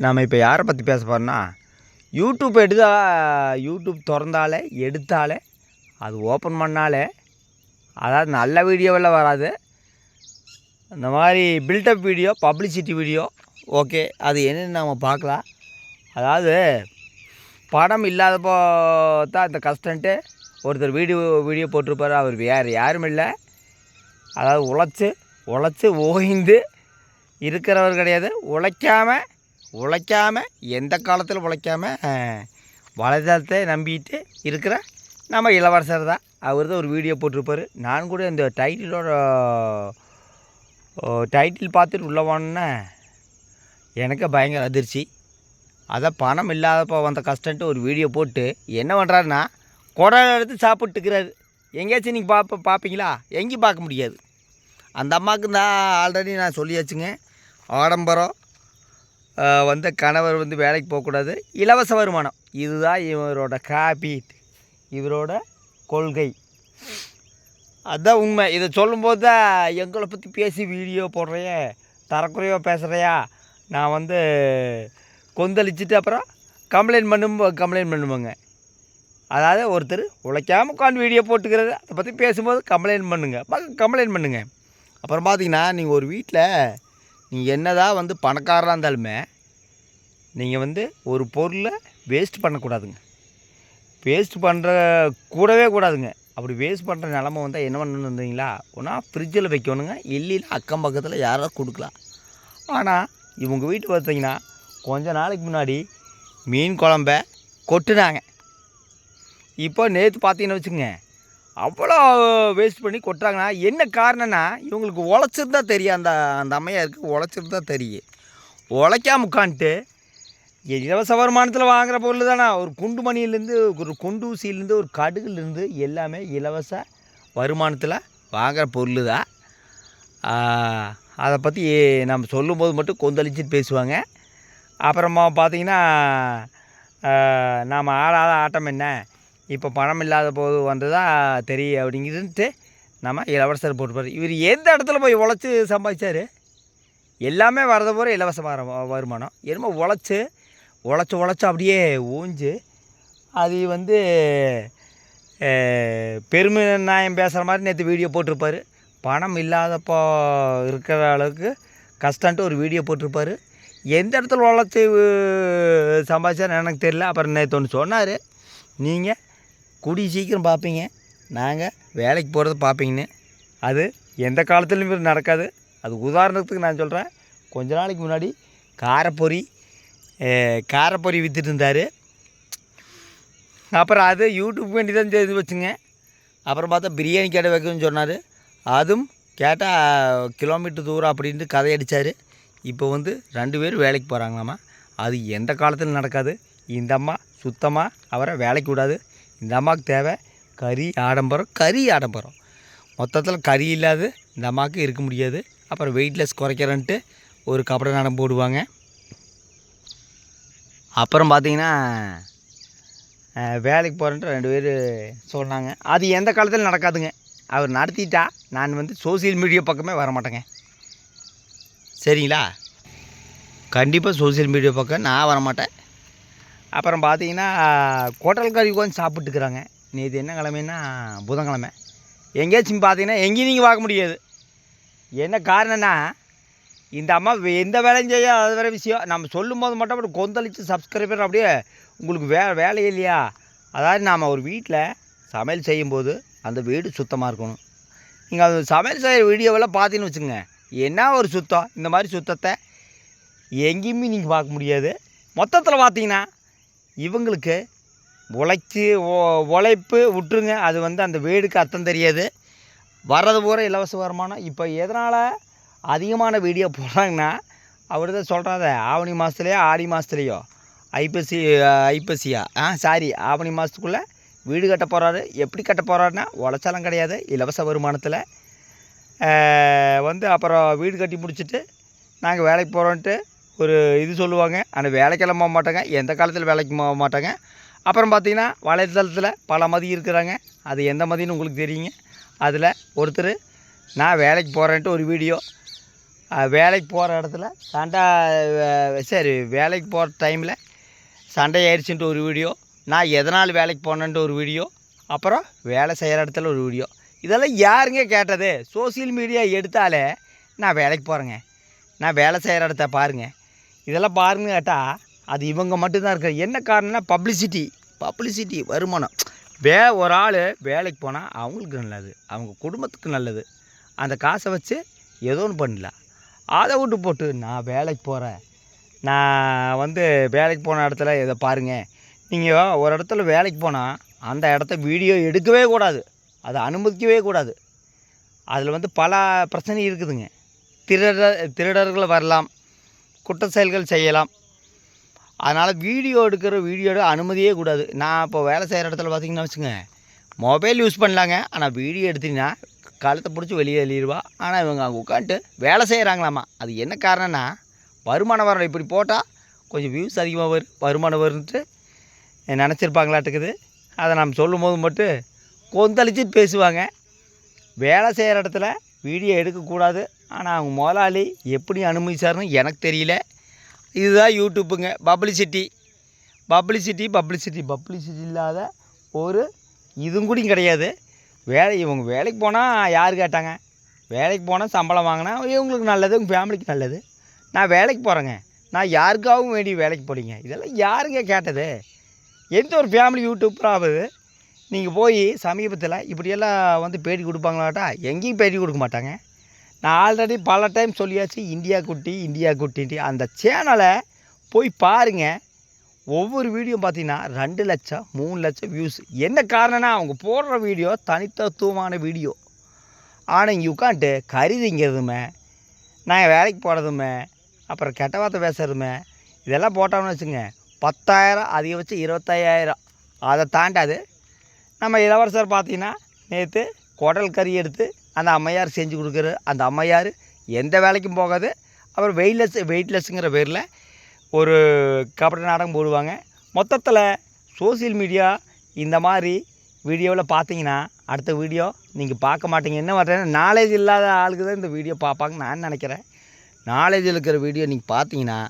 நாம் இப்போ யாரை பற்றி பேச போகிறோம்னா யூடியூப் எடுத்தா யூடியூப் திறந்தாலே எடுத்தாலே அது ஓப்பன் பண்ணாலே அதாவது நல்ல வீடியோவெல்லாம் வராது. இந்த மாதிரி build up video publicity video okay அது என்னென்னு நம்ம பார்க்கலாம். அதாவது படம் இல்லாதப்போ தான் இந்த கஸ்டன்ட்டு ஒருத்தர் வீடியோ வீடியோ போட்டிருப்பாரு. அவர் வேறு யாரும் இல்லை. அதாவது உழைச்சி உழைச்சி ஓய்ந்து இருக்கிறவர் கிடையாது. உழைக்காம உழைக்காம எந்த காலத்தில் உழைக்காம வலைதளத்தை நம்பிட்டு இருக்கிற நம்ம இளவரசர் தான். அவர் தான் ஒரு வீடியோ போட்டிருப்பாரு. நான் கூட இந்த டைட்டிலோட டைட்டில் பார்த்துட்டு உள்ள போனேன்னா எனக்கு பயங்கர அதிர்ச்சி. அதான் பணம் இல்லாதப்போ வந்த கஷ்டன்ட்டு ஒரு வீடியோ போட்டு என்ன பண்ணுறாருன்னா குடல் எடுத்து சாப்பிட்டுக்கிறாரு. எங்கேயாச்சும் நீங்கள் பார்ப்ப பார்ப்பீங்களா எங்கேயும் பார்க்க முடியாது. அந்த அம்மாவுக்கு தான் ஆல்ரெடி நான் சொல்லியாச்சுங்க. ஆடம்பரம் வந்து கணவர் வந்து வேலைக்கு போகக்கூடாது. இலவச வருமானம். இதுதான் இவரோட காப்பீட் இவரோட கொள்கை. அதுதான் உண்மை. இதை சொல்லும்போது தான் எங்களை பற்றி பேசி வீடியோ போடுறையே தரக்குறையோ பேசுகிறையா நான் வந்து கொந்தளிச்சுட்டு அப்புறம் கம்ப்ளைண்ட் பண்ணும் கம்ப்ளைண்ட் பண்ணுவோங்க. அதாவது ஒருத்தர் உழைக்காம உட்காந்து வீடியோ போட்டுக்கிறது அதை பற்றி பேசும்போது கம்ப்ளைண்ட் பண்ணுங்கள் கம்ப்ளைண்ட் பண்ணுங்க. அப்புறம் பார்த்தீங்கன்னா நீங்கள் ஒரு வீட்டில் நீங்கள் என்னதான் வந்து பணக்காரராக இருந்தாலுமே நீங்கள் வந்து ஒரு பொருளை வேஸ்ட் பண்ணக்கூடாதுங்க. வேஸ்ட் பண்ணுற கூடவே கூடாதுங்க. அப்படி வேஸ்ட் பண்ணுற நிலமை வந்தால் என்ன பண்ணணும் இருந்தீங்களா? ஒன்றா ஃப்ரிட்ஜில் வைக்கணுங்க. இல்லைன்னா அக்கம் பக்கத்தில் யாராவது கொடுக்கலாம். ஆனால் இவங்க வீட்டு பார்த்தீங்கன்னா கொஞ்ச நாளைக்கு முன்னாடி மீன் குழம்ப கொட்டுனாங்க. இப்போ நேற்று பார்த்தீங்கன்னு வச்சுங்க அவ்வளோ வேஸ்ட் பண்ணி கொட்டுறாங்கன்னா என்ன காரணம்னா இவங்களுக்கு உழைச்சிருந்தா தெரியும். அந்த அந்த அம்மையாருக்கு உழைச்சிருந்தா தெரியும். உழைக்காம உட்காந்துட்டு இலவச வருமானத்தில் வாங்குகிற பொருள் தானே? ஒரு குண்டு மணியிலேருந்து ஒரு குண்டு ஊசியிலேருந்து ஒரு கடுகுலேருந்து எல்லாமே இலவச வருமானத்தில் வாங்குற பொருள் தான் அதை பற்றி நம்ம சொல்லும்போது மட்டும் கொந்தளிச்சுட்டு பேசுவாங்க. அப்புறமா பார்த்தீங்கன்னா நாம் ஆடாத ஆட்டம் என்ன? இப்போ பணம் இல்லாத போது வந்ததா தெரியும் அப்படிங்கிறதுன்ட்டு நம்ம இளவரசர் போட்டுப்பார். இவர் எந்த இடத்துல போய் உழைச்சி சம்பாதிச்சார்? எல்லாமே வரத போகிற இலவச வர வருமானம். என்னமோ உழைச்சி உழைச்சி உழைச்சி அப்படியே ஊஞ்சு. அது வந்து பெருமை நியாயம் பேசுகிற மாதிரி நேற்று வீடியோ போட்டிருப்பாரு. பணம் இல்லாதப்போ இருக்கிற அளவுக்கு கஷ்டன்ட்டு ஒரு வீடியோ போட்டிருப்பாரு. எந்த இடத்துல உழைச்சி சம்பாதிச்சார் எனக்கு தெரியல. அப்புறம் நேற்று ஒன்று சொன்னார். நீங்கள் கூடிய சீக்கிரம் பார்ப்பீங்க. நாங்கள் வேலைக்கு போகிறத பார்ப்பீங்கன்னு. அது எந்த காலத்துலையும் நடக்காது. அது உதாரணத்துக்கு நான் சொல்கிறேன் கொஞ்ச நாளைக்கு முன்னாடி காரப்பொரி காரப்பொரி விற்றுட்டு இருந்தார். அப்புறம் அது யூடியூப் வேண்டி தான் செய்து வச்சுங்க. அப்புறம் பார்த்தா பிரியாணி கடை வைக்கணும்னு சொன்னார். அதுவும் கேட்டால் கிலோமீட்டர் தூரம் அப்படின்ட்டு கதை அடித்தார் இப்போ வந்து ரெண்டு பேரும் வேலைக்கு போகிறாங்களாம்மா அது எந்த காலத்தில் நடக்காது. இந்த அம்மா சுத்தமாக அவரை வேலைக்கு விடாது. இந்த அம்மாவுக்கு தேவை கறி ஆடம்பரம் கறி ஆடம்பரம். மொத்தத்தில் கறி இல்லாத இந்த அம்மாவுக்கு இருக்க முடியாது. அப்புறம் வெயிட்லெஸ் குறைக்கிறேன்ட்டு ஒரு கபட நடம் போடுவாங்க. அப்புறம் பார்த்தீங்கன்னா வேலைக்கு போகிறேன்ட்டு ரெண்டு பேர் சொன்னாங்க. அது எந்த காலத்தில் நடக்காதுங்க. அவர் நடத்திட்டா நான் வந்து சோசியல் மீடியா பக்கமே வர மாட்டேங்க சரிங்களா? கண்டிப்பாக சோசியல் மீடியா பக்கம் நான் வர மாட்டேன் அப்புறம் பார்த்தீங்கன்னா கோட்டல் கறி உட்காந்து சாப்பிட்டுக்கிறாங்க நேற்று என்ன கிழமைன்னா புதன்கிழமை. எங்கேயாச்சும் பார்த்தீங்கன்னா எங்கேயும் நீங்கள் பார்க்க முடியாது. என்ன காரணம்னா இந்த அம்மா வே- எந்த வேலையும் செய்ய அது வேறு விஷயம். நம்ம சொல்லும் போது மட்டும் அப்படி கொந்தளித்து சப்ஸ்கிரைபர் அப்படியே உங்களுக்கு வே வேலை இல்லையா? அதாவது நாம் ஒரு வீட்டில் சமையல் செய்யும்போது அந்த வீடு சுத்தமாக இருக்கணும். நீங்கள் அது சமையல் செய்கிற வீடியோவெல்லாம் பார்த்தீங்கன்னு வச்சுங்க என்ன ஒரு சுத்தம்? இந்த மாதிரி சுத்தத்தை எங்கேயுமே நீங்கள் பார்க்க முடியாது. மொத்தத்தில் பார்த்தீங்கன்னா இவங்களுக்கு உழைச்சி உழைப்பு விட்டுருங்க. அது வந்து அந்த வீடுக்கு அர்த்தம் தெரியாது. வர்றது பூரா இலவச வருமானம். இப்போ எதனால் அதிகமான வீடியோ போடுறாங்கன்னா அவர் தான் சொல்கிறாத ஆவணி மாதத்துலையோ ஆடி மாதத்துலையோ ஐப்பசி ஐப்பசியா? ஆ சாரி ஆவணி மாதத்துக்குள்ளே வீடு கட்ட போகிறாரு எப்படி கட்ட போகிறாருன்னா உழைச்சாலும் கிடையாது இலவச வருமானத்தில். வந்து அப்புறம் வீடு கட்டி முடிச்சுட்டு நாங்கள் வேலைக்கு போகிறோன்ட்டு ஒரு இது சொல்லுவாங்க ஆனால் வேலைக்கெல்லாம் போக மாட்டாங்க எந்த காலத்தில் வேலைக்கு போக மாட்டாங்க. அப்புறம் பார்த்தீங்கன்னா வலைத்தளத்தில் பல மதி இருக்கிறாங்க. அது எந்த மதின்னு உங்களுக்கு தெரியுங்க. அதில் ஒருத்தர் நான் வேலைக்கு போகிறேன்ட்டு ஒரு வீடியோ. வேலைக்கு போகிற இடத்துல சண்டை சரி வேலைக்கு போகிற டைமில் சண்டை ஆயிடுச்சுன்ட்டு ஒரு வீடியோ. நான் எதனால் வேலைக்கு போனேன்ட்டு ஒரு வீடியோ? அப்புறம் வேலை செய்கிற இடத்துல ஒரு வீடியோ. இதெல்லாம் யாருங்க கேட்டது? சோசியல் மீடியா எடுத்தாலே நான் வேலைக்கு போகிறேங்க நான் வேலை செய்கிற இடத்த பாருங்கள் இதெல்லாம் பாருங்க கேட்டால் அது இவங்க மட்டும்தான் இருக்காது என்ன காரணம்னா பப்ளிசிட்டி பப்ளிசிட்டி வருமானம். வே ஒரு ஆள் வேலைக்கு போனால் அவங்களுக்கு நல்லது. அவங்க குடும்பத்துக்கு நல்லது. அந்த காசை வச்சு ஏதோ ஒன்று பண்ணலாம் அதை விட்டு போட்டு நான் வேலைக்கு போகிறேன் நான் வந்து வேலைக்கு போன இடத்துல இதை பாருங்கள் நீங்கள் ஒரு இடத்துல வேலைக்கு போனால் அந்த இடத்த வீடியோ எடுக்கவே கூடாது. அதை அனுமதிக்கவே கூடாது. அதில் வந்து பல பிரச்சனை இருக்குதுங்க. திருடர் திருடர்கள் வரலாம். குற்ற செயல்கள் செய்யலாம். அதனால் வீடியோ எடுக்கிற வீடியோ எடுக்க அனுமதியே கூடாது. நான் இப்போ வேலை செய்கிற இடத்துல பார்த்தீங்கன்னா வச்சுங்க மொபைல் யூஸ் பண்ணலாங்க. ஆனால் வீடியோ எடுத்தீங்கன்னா கழுத்தை பிடிச்சி வெளியே எழுதிடுவா ஆனால் இவங்க அங்கே உட்காந்துட்டு வேலை செய்கிறாங்களாம்மா அது என்ன காரணம்னா வருமானம் வரம் இப்படி போட்டால் கொஞ்சம் வியூஸ் அதிகமாக வரும் வருமானம் வரும்ட்டு நினச்சிருப்பாங்களாட்டுக்குது. அதை நம்ம சொல்லும் போது மட்டும் கொந்தளிச்சு பேசுவாங்க. வேலை செய்கிற இடத்துல வீடியோ எடுக்கக்கூடாது. ஆனால் அவங்க முதலாளி எப்படி அனுமதிச்சாருன்னு எனக்கு தெரியல. இதுதான் யூடியூப்புங்க பப்ளிசிட்டி பப்ளிசிட்டி பப்ளிசிட்டி பப்ளிசிட்டி இல்லாத ஒரு இதுவும் கூட கிடையாது. வேலை இவங்க வேலைக்கு போனால் யார் கேட்டாங்க? வேலைக்கு போனால் சம்பளம் வாங்கினா இவங்களுக்கு நல்லது உங்கள் ஃபேமிலிக்கு நல்லது. நான் வேலைக்கு போகிறேங்க நான் யாருக்காகவும் வேண்டி வேலைக்கு போகிறீங்க இதெல்லாம் யாருங்க கேட்டது? எந்த ஒரு ஃபேமிலி யூடியூப்பராவது நீங்கள் போய் சமீபத்தில் இப்படியெல்லாம் வந்து பேட்டி கொடுப்பாங்களாட்டா எங்கேயும் பேட்டி கொடுக்க மாட்டாங்க. நான் ஆல்ரெடி பல டைம் சொல்லியாச்சு இந்தியா குட்டி இந்தியா குட்டின்ட்டு. அந்த சேனலை போய் பாருங்கள் ஒவ்வொரு வீடியோ பார்த்தீங்கன்னா ரெண்டு லட்சம் மூணு லட்சம் வியூஸ் என்ன காரணம்னா அவங்க போடுற வீடியோ தனித்தத்துவமான வீடியோ ஆனால் இங்கே உட்காந்துட்டு கருதிங்கிறதுமே நான் வேலைக்கு போகிறதுமே அப்புறம் கெட்ட வார்த்தை பேசுறதுமே இதெல்லாம் போட்டோம்னு வச்சுங்க பத்தாயிரம் அதிகபட்சம் இருபத்தையாயிரம். அதை தாண்டாது. நம்ம இளவரசர் பார்த்தீங்கன்னா நேற்று குடல் கறி எடுத்து அந்த அம்மையார் செஞ்சு கொடுக்குற அந்த அம்மையார் எந்த வேலைக்கும் போகாது. அப்புறம் வெயிட்லெஸ் வெயிட்லெஸ்ஸுங்கிற பேரில் ஒரு கபடி நாடகம் போடுவாங்க. மொத்தத்தில் சோசியல் மீடியா இந்த மாதிரி வீடியோவில் பார்த்தீங்கன்னா அடுத்த வீடியோ நீங்கள் பார்க்க மாட்டீங்க. என்ன மாட்டேன்னா நாலேஜ் இல்லாத ஆளுக்கு தான் இந்த வீடியோ பார்ப்பாங்கன்னு நான் நினைக்கிறேன். நாலேஜ் இருக்கிற வீடியோ நீங்கள் பார்த்தீங்கன்னா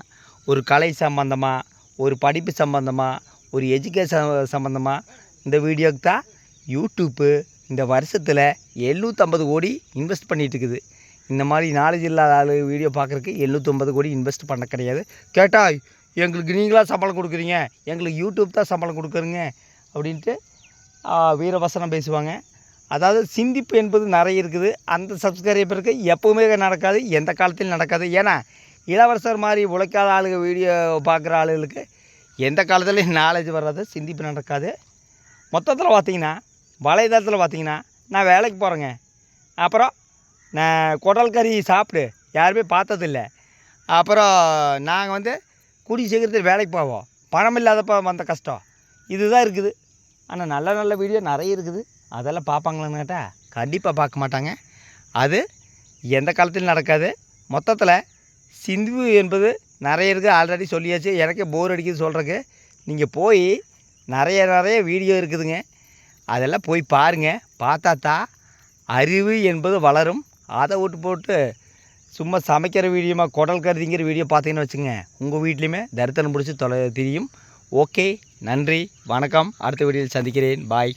ஒரு கலை சம்பந்தமாக ஒரு படிப்பு சம்பந்தமாக ஒரு எஜுகேஷன் சம்பந்தமாக இந்த வீடியோக்கு தான் யூடியூப்பு இந்த வருஷத்தில் எழுநூற்றம்பது கோடி இன்வெஸ்ட் பண்ணிகிட்ருக்குது இருக்குது இந்த மாதிரி நாலேஜ் இல்லாத ஆள் வீடியோ பார்க்குறக்கு எழுநூற்றம்பது கோடி இன்வெஸ்ட் பண்ண கிடையாது. கேட்டால் எங்களுக்கு நீங்களாக சம்பளம் கொடுக்குறீங்க? எங்களுக்கு யூடியூப் தான் சம்பளம் கொடுக்குறீங்க? அப்படின்ட்டு வீரவசனம் பேசுவாங்க. அதாவது சிந்திப்பு என்பது நிறைய இருக்குது. அந்த சப்ஸ்கிரைபருக்கு எப்போவுமே நடக்காது எந்த காலத்திலும் நடக்காது. ஏன்னா இளவரசர் மாதிரி உழைக்காத ஆளுங்க வீடியோ பார்க்குற ஆளுகளுக்கு எந்த காலத்துலேயும் நாலேஜ் வராது சிந்திப்பு நடக்காது. மொத்தத்தில் பார்த்தீங்கன்னா வலைதளத்தில் பார்த்தீங்கன்னா நான் வேலைக்கு போகிறேங்க அப்புறம் நான் குடல் கறி சாப்பிடு யாருமே பார்த்ததில்ல. அப்புறம் நாங்கள் வந்து குடி சீக்கிரத்தில் வேலைக்கு போவோம். பணம் இல்லாதப்போ வந்த கஷ்டம். இதுதான் இருக்குது. ஆனால் நல்ல நல்ல வீடியோ நிறைய இருக்குது. அதெல்லாம் பார்ப்பாங்களான்னு கேட்டால் கண்டிப்பாக பார்க்க மாட்டாங்க. அது எந்த காலத்திலும் நடக்காது. மொத்தத்தில் சிந்து என்பது நிறைய இருக்குது ஆல்ரெடி சொல்லியாச்சு. எனக்கே போர் அடிக்குது சொல்கிறக்கு நீங்கள் போய் நிறைய நிறைய வீடியோ இருக்குதுங்க. அதெல்லாம் போய் பாருங்கள் பார்த்தா தான் அறிவு என்பது வளரும். அதை விட்டு போட்டு சும்மா சமைக்கிற வீடியோமா குடல் கருதிங்கிற வீடியோ பார்த்தீங்கன்னு வச்சுங்க உங்கள் வீட்லேயுமே தரித்தனம் பிடிச்சி தொலை தெரியும். ஓகே நன்றி வணக்கம். அடுத்த வீடியோவில் சந்திக்கிறேன். பாய்